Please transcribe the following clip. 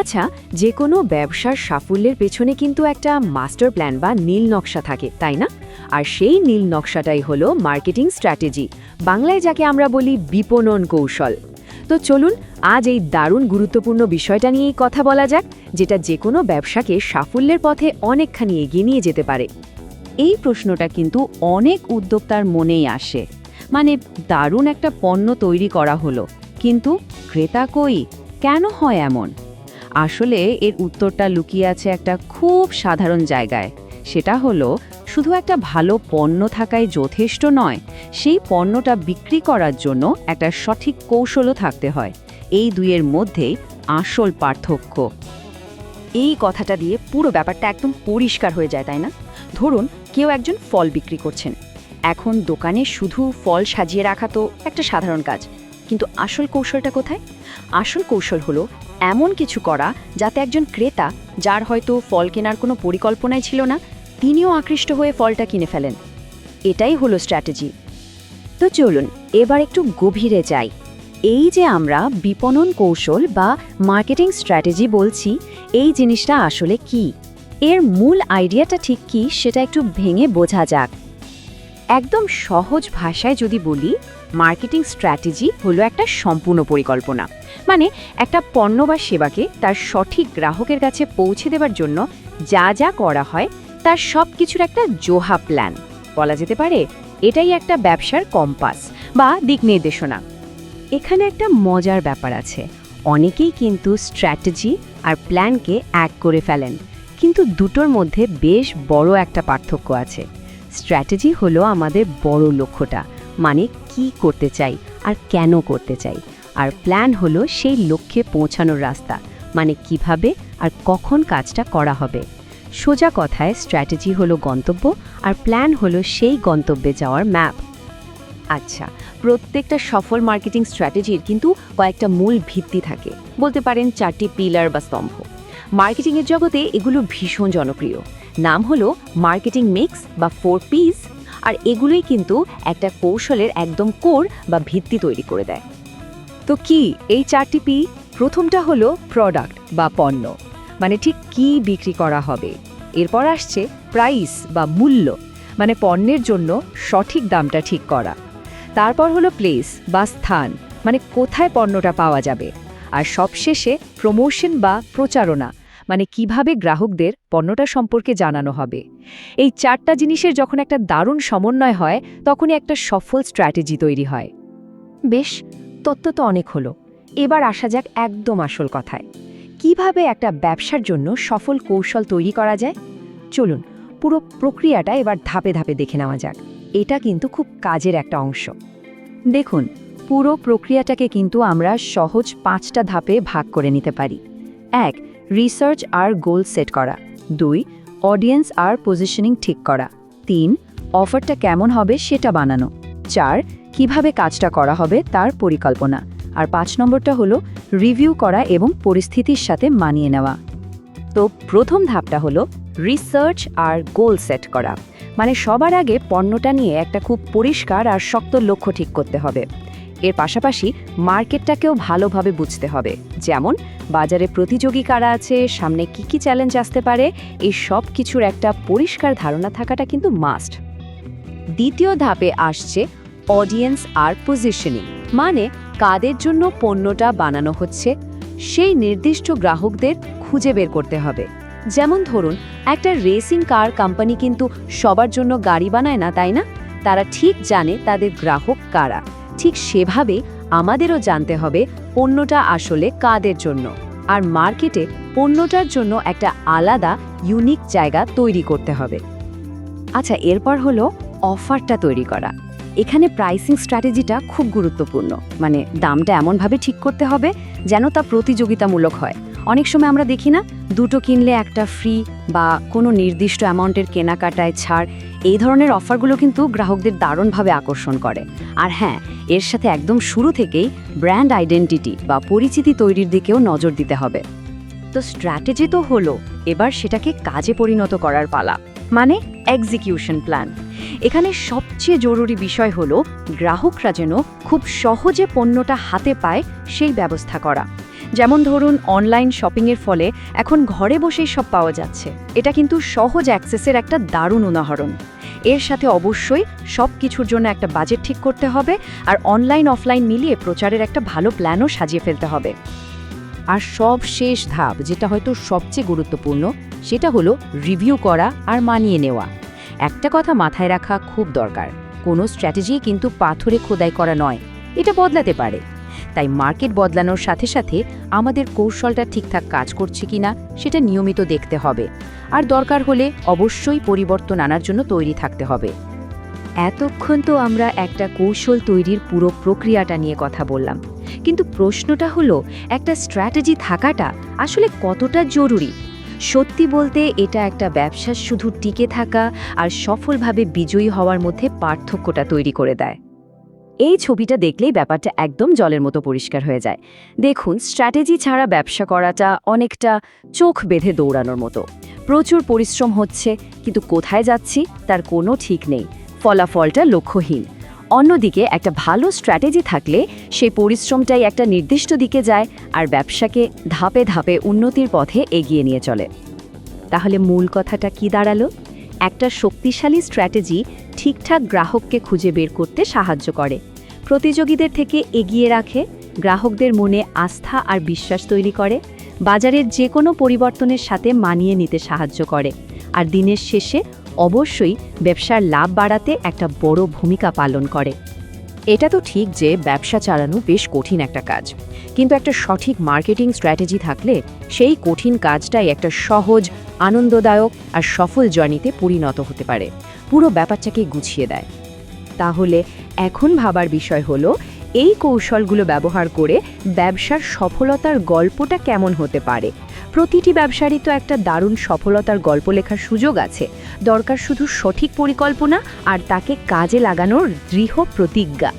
আচ্ছা যে কোনো ব্যবসার সাফল্যের পেছনে কিন্তু একটা মাস্টার প্ল্যান বা নীল নকশা থাকে, তাই না? আর সেই নীল নকশাটাই হলো মার্কেটিং স্ট্র্যাটেজি, বাংলায় যাকে আমরা বলি বিপণন কৌশল। তো চলুন, আজ এই দারুণ গুরুত্বপূর্ণ বিষয়টা নিয়েই কথা বলা যাক, যেটা যে কোনো ব্যবসাকে সাফল্যের পথে অনেকখানি এগিয়ে নিয়ে যেতে পারে। এই প্রশ্নটা কিন্তু অনেক উদ্যোক্তার মনেই আসে। মানে দারুণ একটা পণ্য তৈরি করা হলো, কিন্তু ক্রেতা কই? কেন হয় এমন? আসলে এর উত্তরটা লুকিয়ে আছে একটা খুব সাধারণ জায়গায়। সেটা হলো, শুধু একটা ভালো পণ্য থাকাই যথেষ্ট নয়, সেই পণ্যটা বিক্রি করার জন্য একটা সঠিক কৌশলও থাকতে হয়। এই দুইয়ের মধ্যেই আসল পার্থক্য। এই কথাটা দিয়ে পুরো ব্যাপারটা একদম পরিষ্কার হয়ে যায়, তাই না? ধরুন, কেউ একজন ফল বিক্রি করছেন। এখন দোকানে শুধু ফল সাজিয়ে রাখা তো একটা সাধারণ কাজ। কিন্তু আসল কৌশলটা কোথায়? আসল কৌশল হলো এমন কিছু করা যাতে একজন ক্রেতা, যার হয়তো ফল কেনার কোনো পরিকল্পনাই ছিল না, তিনিও আকৃষ্ট হয়ে ফলটা কিনে ফেলেন। এটাই হলো স্ট্র্যাটেজি। তো চলুন, এবার একটু গভীরে যাই। এই যে আমরা বিপণন কৌশল বা মার্কেটিং স্ট্র্যাটেজি বলছি, এই জিনিসটা আসলে কি? এর মূল আইডিয়াটা ঠিক কি সেটা একটু ভেঙে বোঝা যাক। একদম সহজ ভাষায় যদি বলি, মার্কেটিং স্ট্র্যাটেজি হলো একটা সম্পূর্ণ পরিকল্পনা। মানে একটা পণ্য বা সেবাকে তার সঠিক গ্রাহকের কাছে পৌঁছে দেওয়ার জন্য যা যা করা হয়, তার সব কিছুর একটা জোহা প্ল্যান। বলা যেতে পারে, এটাই একটা ব্যবসার কম্পাস বা দিক নির্দেশনা। এখানে একটা মজার ব্যাপার আছে। অনেকেই কিন্তু স্ট্র্যাটেজি আর প্ল্যানকে এক করে ফেলেন, কিন্তু দুটোর মধ্যে বেশ বড় একটা পার্থক্য আছে। স্ট্র্যাটেজি হলো আমাদের বড় লক্ষ্যটা মানে কি করতে চাই আর কেন করতে চাই। আর প্ল্যান হলো সেই লক্ষ্যে পৌঁছানোর রাস্তা মানে কীভাবে আর কখন কাজটা করা হবে। সোজা কথায় স্ট্র্যাটেজি হলো গন্তব্য আর প্ল্যান হলো সেই গন্তব্যে যাওয়ার ম্যাপ। আচ্ছা প্রত্যেকটা সফল মার্কেটিং স্ট্র্যাটেজির কিন্তু কয়েকটা মূল ভিত্তি থাকে। বলতে পারেন চারটি পিলার বা স্তম্ভ। মার্কেটিংয়ের জগতে এগুলো ভীষণ জনপ্রিয়। নাম হলো মার্কেটিং মিক্স বা ফোর পিস, আর এগুলোই কিন্তু একটা কৌশলের একদম কোর বা ভিত্তি তৈরি করে দেয়। তো কি এই চারটি পি? প্রথমটা হলো প্রোডাক্ট বা পণ্য মানে ঠিক কি বিক্রি করা হবে। এরপর আসছে প্রাইস বা মূল্য মানে পণ্যের জন্য সঠিক দামটা ঠিক করা। তারপর হলো প্লেস বা স্থান মানে কোথায় পণ্যটা পাওয়া যাবে। আর সবশেষে প্রমোশন বা প্রচারণা মানে কীভাবে গ্রাহকদের পণ্যটা সম্পর্কে জানানো হবে। এই চারটা জিনিসের যখন একটা দারুণ সমন্বয় হয়, তখনই একটা সফল স্ট্র্যাটেজি তৈরি হয়। বেশ, তত্ত্ব তো অনেক হলো। এবার আসা যাক একদম আসল কথায়। কীভাবে একটা ব্যবসার জন্য সফল কৌশল তৈরি করা যায়? চলুন, পুরো প্রক্রিয়াটা এবার ধাপে ধাপে দেখে নেওয়া যাক। এটা কিন্তু খুব কাজের একটা অংশ। দেখুন, পুরো প্রক্রিয়াটাকে কিন্তু আমরা সহজ পাঁচটা ধাপে ভাগ করে নিতে পারি। এক রিসার্চ আর গোল সেট করা। দুই অডিয়েন্স আর পজিশনিং ঠিক করা। তিন অফারটা কেমন হবে সেটা বানানো। চার, কীভাবে কাজটা করা হবে তার পরিকল্পনা। আর পাঁচ নম্বরটা হলো রিভিউ করা এবং পরিস্থিতির সাথে মানিয়ে নেওয়া। তো প্রথম ধাপটা হলো রিসার্চ আর গোল সেট করা। মানে সবার আগে পণ্যটা নিয়ে একটা খুব পরিষ্কার আর শক্ত লক্ষ্য ঠিক করতে হবে। এর পাশাপাশি মার্কেটটাকেও ভালোভাবে বুঝতে হবে। যেমন, বাজারে প্রতিযোগী কারা আছে, সামনে কি কি চ্যালেঞ্জ আসতে পারে, এই সব কিছুর একটা পরিষ্কার ধারণা থাকাটা কিন্তু মাস্ট। দ্বিতীয় ধাপে আসছে অডিয়েন্স আর পজিশনিং মানে কাদের জন্য পণ্যটা বানানো হচ্ছে, সেই নির্দিষ্ট গ্রাহকদের খুঁজে বের করতে হবে। যেমন ধরুন, একটা রেসিং কার কোম্পানি কিন্তু সবার জন্য গাড়ি বানায় না, তাই না? তারা ঠিক জানে তাদের গ্রাহক কারা। ঠিক সেভাবে আমাদেরও জানতে হবে পণ্যটা আসলে কাদের জন্য। আর মার্কেটে পণ্যটার জন্য একটা আলাদা ইউনিক জায়গা তৈরি করতে হবে। আচ্ছা এরপর হলো অফারটা তৈরি করা। এখানে প্রাইসিং স্ট্র্যাটেজিটা খুব গুরুত্বপূর্ণ। মানে দামটা এমনভাবে ঠিক করতে হবে যেন তা প্রতিযোগিতামূলক হয়। অনেক সময় আমরা দেখি না, দুটো কিনলে একটা ফ্রি বা কোনো নির্দিষ্ট অ্যামাউন্টের কেনাকাটায় ছাড়, এই ধরনের অফারগুলো কিন্তু গ্রাহকদের দারুণভাবে আকর্ষণ করে। আর হ্যাঁ এর সাথে একদম শুরু থেকেই ব্র্যান্ড আইডেন্টিটি বা পরিচিতি তৈরির দিকেও নজর দিতে হবে। তো স্ট্র্যাটেজি তো হলো, এবার সেটাকে কাজে পরিণত করার পালা মানে এক্সিকিউশন প্ল্যান এখানে সবচেয়ে জরুরি বিষয় হলো, গ্রাহকরা যেন খুব সহজে পণ্যটা হাতে পায় সেই ব্যবস্থা করা। যেমন ধরুন অনলাইন শপিংয়ের ফলে এখন ঘরে বসেই সব পাওয়া যাচ্ছে। এটা কিন্তু সহজ অ্যাক্সেসের একটা দারুণ উদাহরণ। এর সাথে অবশ্যই সব কিছুর জন্য একটা বাজেট ঠিক করতে হবে আর অনলাইন অফলাইন মিলিয়ে প্রচারের একটা ভালো প্ল্যানও সাজিয়ে ফেলতে হবে। আর সব শেষ ধাপ, যেটা হয়তো সবচেয়ে গুরুত্বপূর্ণ, সেটা হলো রিভিউ করা আর মানিয়ে নেওয়া। একটা কথা মাথায় রাখা খুব দরকার, কোনো স্ট্র্যাটেজি কিন্তু পাথরে খোদাই করা নয়, এটা বদলাতে পারে। তাই মার্কেট বদলানোর সাথে সাথে আমাদের কৌশলটা ঠিকঠাক কাজ করছে কিনা সেটা নিয়মিত দেখতে হবে। আর দরকার হলে অবশ্যই পরিবর্তন আনার জন্য তৈরি থাকতে হবে। এতক্ষণ তো আমরা একটা কৌশল তৈরির পুরো প্রক্রিয়াটা নিয়ে কথা বললাম। কিন্তু প্রশ্নটা হলো, একটা স্ট্র্যাটেজি থাকাটা আসলে কতটা জরুরি? সত্যি বলতে এটা একটা ব্যবসা শুধু টিকে থাকা আর সফলভাবে বিজয়ী হওয়ার মধ্যে পার্থক্যটা তৈরি করে দেয়। এই ছবিটা দেখলেই ব্যাপারটা একদম জলের মতো পরিষ্কার হয়ে যায়। দেখুন, স্ট্র্যাটেজি ছাড়া ব্যবসা করাটা অনেকটা চোখ বেঁধে দৌড়ানোর মতো। প্রচুর পরিশ্রম হচ্ছে, কিন্তু কোথায় যাচ্ছি তার কোনো ঠিক নেই। ফলাফলটা লক্ষ্যহীন। অন্যদিকে একটা ভালো স্ট্র্যাটেজি থাকলে সেই পরিশ্রমটাই একটা নির্দিষ্ট দিকে যায় আর ব্যবসাকে ধাপে ধাপে উন্নতির পথে এগিয়ে নিয়ে চলে। তাহলে মূল কথাটা কি দাঁড়াল? একটা শক্তিশালী স্ট্র্যাটেজি ঠিকঠাক গ্রাহককে খুঁজে বের করতে সাহায্য করে। প্রতিযোগীদের থেকে এগিয়ে রাখে, গ্রাহকদের মনে আস্থা আর বিশ্বাস তৈরি করে, বাজারের যে কোনো পরিবর্তনের সাথে মানিয়ে নিতে সাহায্য করে। আর দিনের শেষে অবশ্যই ব্যবসার লাভ বাড়াতে একটা বড় ভূমিকা পালন করে। এটা তো ঠিক যে ব্যবসা চালানো বেশ কঠিন একটা কাজ। কিন্তু একটা সঠিক মার্কেটিং স্ট্র্যাটেজি থাকলে সেই কঠিন কাজটাই একটা সহজ, আনন্দদায়ক আর সফল জার্নিতে পরিণত হতে পারে। পুরো ব্যাপারটাকে গুছিয়ে দেয়। তাহলে এখন ভাবার বিষয় হলো, এই কৌশলগুলো ব্যবহার করে ব্যবসার সফলতার গল্পটা কেমন হতে পারে? প্রতিটি ব্যবসারই তো একটা দারুণ সফলতার গল্প লেখার সুযোগ আছে। দরকার শুধু সঠিক পরিকল্পনা আর তাকে কাজে লাগানোর দৃঢ় প্রতিজ্ঞা।